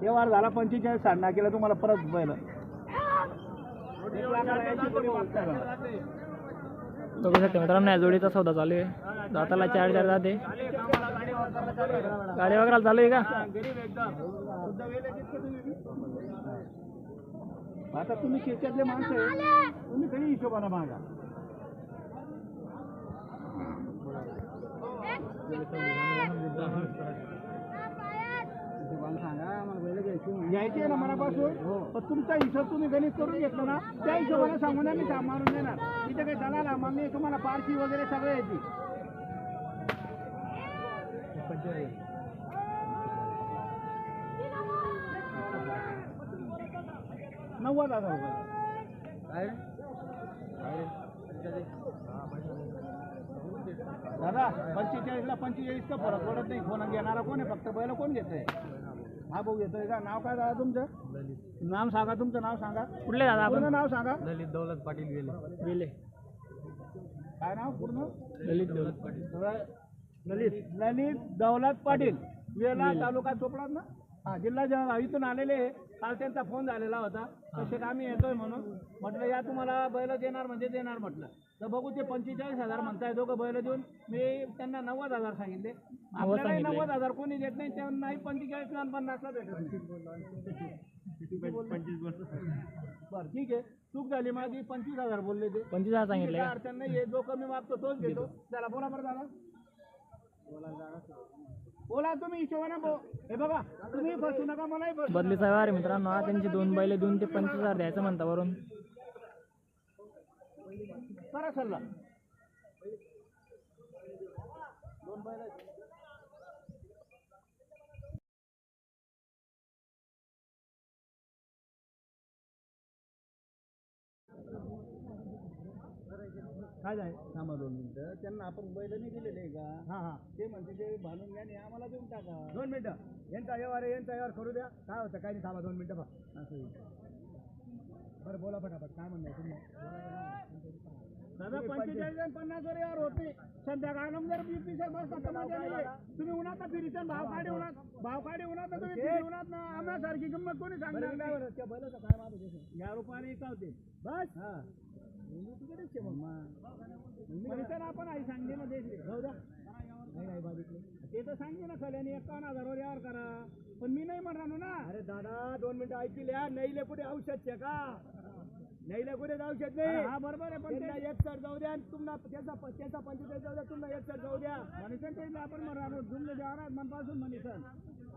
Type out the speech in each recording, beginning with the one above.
व्यवहार झाला पंचेचाळीस साडे केला तुम्हाला परत बैल. बघू शकता मित्रांनो या जोडीचा सौदा चालू आहे. दाताला चार चार जाते गाडी वगैरे चालू आहे का? आता तुम्ही शेतातले माणसं आहे तुम्ही कधी हिशोबाने मागा? घ्यायची आहे ना मनापासून? पण तुमचा हिशोब तुम्ही गणित करून घेतला ना त्या हिशोबाने सांगून मी मारून देणार. इथे काही दलाला मग मी तुम्हाला पारशी वगैरे सगळं येते नव्वद हजार रुपये. दादा पंचेचाळीसला पंचेचाळीसचा फरक पडत नाही. फोन घेणारा कोण आहे? फक्त बैल कोण घेतोय? हा भाऊ घेतोय का? नाव काय दादा तुमचं? नाव सांगा तुमचं नाव सांगा. कुठले दादा पूर्ण नाव सांगा. ललित दौलत पाटील गेले. गेले. काय नाव पूर्ण? ललित दौलत पाटील. ललित. ललित दौलत पाटील. वेला तालुका चोपडात ना? हा जिल्हा जळगाव इथून आलेले. काल त्यांचा फोन झालेला होता. तसे आम्ही येतोय म्हणून. म्हटलं या तुम्हाला बैल देणार म्हणजे देणार म्हटलं. तर बघू ते पंचेचाळीस हजार म्हणताय दोघं बैल देऊन. मी त्यांना नव्वद हजार सांगितले. आपल्याला. नव्वद हजार कोणी देत नाही. त्यांनाही पंचेचाळीस आणि पन्नासला भेटत बरं ठीक आहे. चूक झाली माझी. पंचवीस हजार बोलले ते. पंचवीस हजार सांगितले अडचण नाही जो कमी मागतो तोच घेतो. त्याला बोला बरं दादा. बोला तुम्ही हिशोबाने हे बघा तुम्ही फसू नका मलाही फसू बदलीचा व्यवहार आहे मित्रांनो हा त्यांची दोन बैल देऊन ते पंचवीस हजार द्यायचं म्हणता वरून. करा सल्ला. दोन बैल काय जाय थांबा दोन मिनिटं. त्यांना आपण बैल नाही दिलेले का? हा हा. ते म्हणते ते बांधून घ्या आणि आम्हाला देऊन टाका. दोन मिनिटं. यांचा व्यवहार आहे यांचा व्यवहार करू द्या. काय होतं? काय नाही थांबा दोन मिनिटं बा असं बरं बोला फटाफट. काय म्हणताय तुम्ही? दादा पंचेचाळीस आणि पन्नास वर यावर होते संध्याकाळ जर बी पी तुम्ही उन्हात फिरीचा भाव काढे उन्हात. भाव काढे उन्हात तर तुम्ही फिरी उन्हात ना. आम्हासारखी किंमत कोणी सांगणार नाही. त्या बैलाचं काय मागू या रुपयाने होते. बस. हा. पण आपण आई सांगली ना देश जाऊ द्या. नाही नाही ते तर सांगते ना खल्याने एकावन्न हजारावर यावर करा. पण मी नाही म्हणणार ना अरे दादा दोन मिनिटं ऐकतील नाही पुढे कुठे औषध का का नाहीले कुठे औषध नाही. हा बरोबर आहे पण त्यांना एक सर जाऊ द्या तुम्हाला त्याचा त्याचा पंचेचाळीस जाऊ द्या तुम्हाला एक सर जाऊ द्या. मनीसन ते आपण जुमले द्यावर मनपासून मनीसन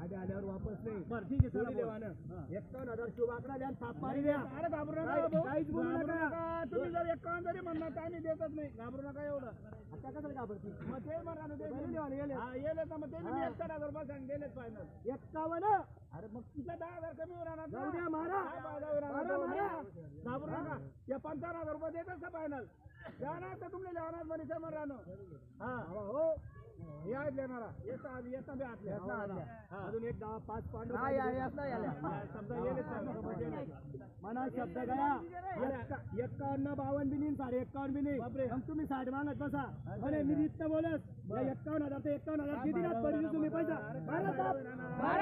आधी आल्यावर वापस नाही. बरं ठीक आहे देवानं. एकावन्न हजार शिव आकडा द्या सात मारी द्या. अरे घाबरू नका काहीच बोलू नका. तुम्ही जर एकावन्न जरी म्हणणार तर आम्ही देतच नाही. घाबरू नका एवढं. आता कसं घाबरते? मग ते म्हणा येले तर मग ते मी एकसठ हजार रुपये सांग दिलेच फायनल एक्कावन्न अरे मग तिथं दहा हजार कमी होणार जाऊ द्या मारा. घाबरू नका या पंचावन्न हजार रुपये देतच का फायनल जाणार तर तुम्ही लावणार म्हणे समोर राहणं. हा. हो. या लेणारा येता आधी येता बी आतल्या अजून एक दहा पाच पांडव शब्द येले मना शब्द गया. एक्का- एक्कावन्न बावन्न बी नाही साडे एक्कावन्न बी नाही मग तुम्ही साठ मागत बसा. म्हणे मी बोलत या एक्कावन्न हजार ते एक्कावन्न हजार किती तुम्ही पैसा? मारा.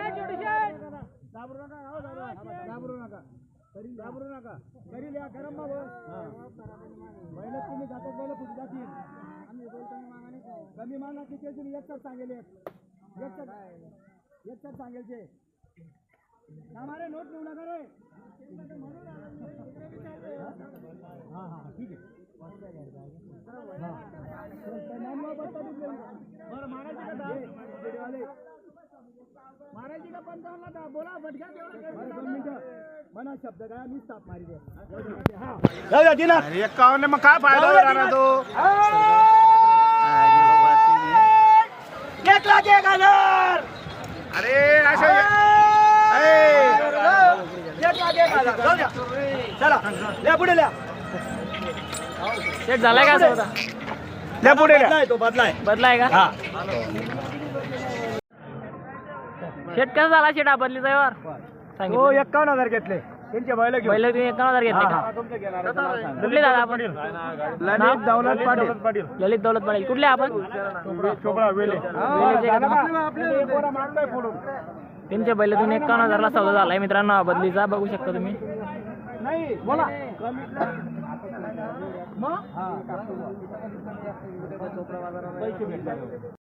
घाबरू नका हो दादा. घाबरू नका तरी घाबरू नका तरी लिहा गरम बाबा बैल तुम्ही जातात बैल कुठे जातील कमी मागा किती तुम्ही एक तर सांगेल एक तर एक तर सांगेल ते हमारे नोट नेऊ नका रे हा हा ठीक आहे बरं मारायची का दहा? मारायची का पंचावन्नला दहा? बोला बटक्या दोन मिनिटं मना शब्द काय मी स्टाप मारी द्या एकावन्न मग काय फायदा होणार तो एक लाख एक हजार अरे अशा एक लाख एक हजार जाऊ द्या. चला. या पुढे लिहा सेट झालाय का पुढे बदलाय तो बदलाय. बदलाय का? हा. शेट कसा झाला शेट? हा बदलीचा व्यवहार तो सांगितलं एकावन्न हजार घेतले. बैल घेऊन. तुम्ही एकावन्न हजार घेतले का. कुठले दादा आपण? ललित दौलत पाटील. ललित दौलत पाटील. कुठले आपण? चोपडा वेले. हा, वेलेचे का तुम्ही? आपले. त्यांच्या बैल तुम्ही एकावन्न हजारला सौदा झालाय मित्रांनो. बदलीचा बघू शकता तुम्ही. नाही बोला. मग? पैसे भेटतात.